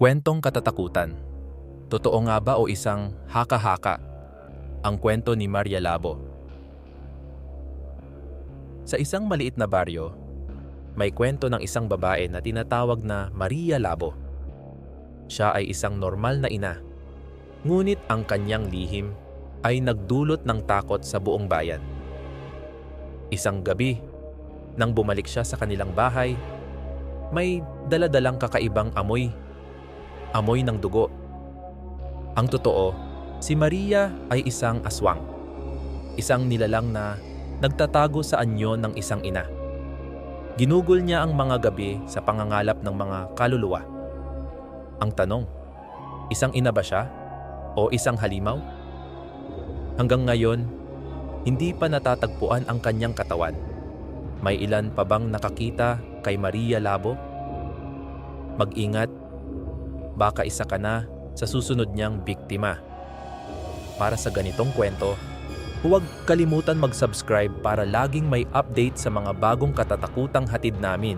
Kwentong katatakutan. Totoo nga ba o isang haka-haka? Ang kwento ni Maria Labo. Sa isang maliit na baryo, may kwento ng isang babae na tinatawag na Maria Labo. Siya ay isang normal na ina. Ngunit ang kanyang lihim ay nagdulot ng takot sa buong bayan. Isang gabi, nang bumalik siya sa kanilang bahay, may daladalang kakaibang amoy. Amoy ng dugo. Ang totoo, si Maria ay isang aswang. Isang nilalang na nagtatago sa anyo ng isang ina. Ginugol niya ang mga gabi sa pangangalap ng mga kaluluwa. Ang tanong, isang ina ba siya? O isang halimaw? Hanggang ngayon, hindi pa natatagpuan ang kanyang katawan. May ilan pa bang nakakita kay Maria Labo? Mag-ingat, baka isa ka na sa susunod niyang biktima. Para sa ganitong kwento, huwag kalimutan mag-subscribe para laging may update sa mga bagong katatakutang hatid namin.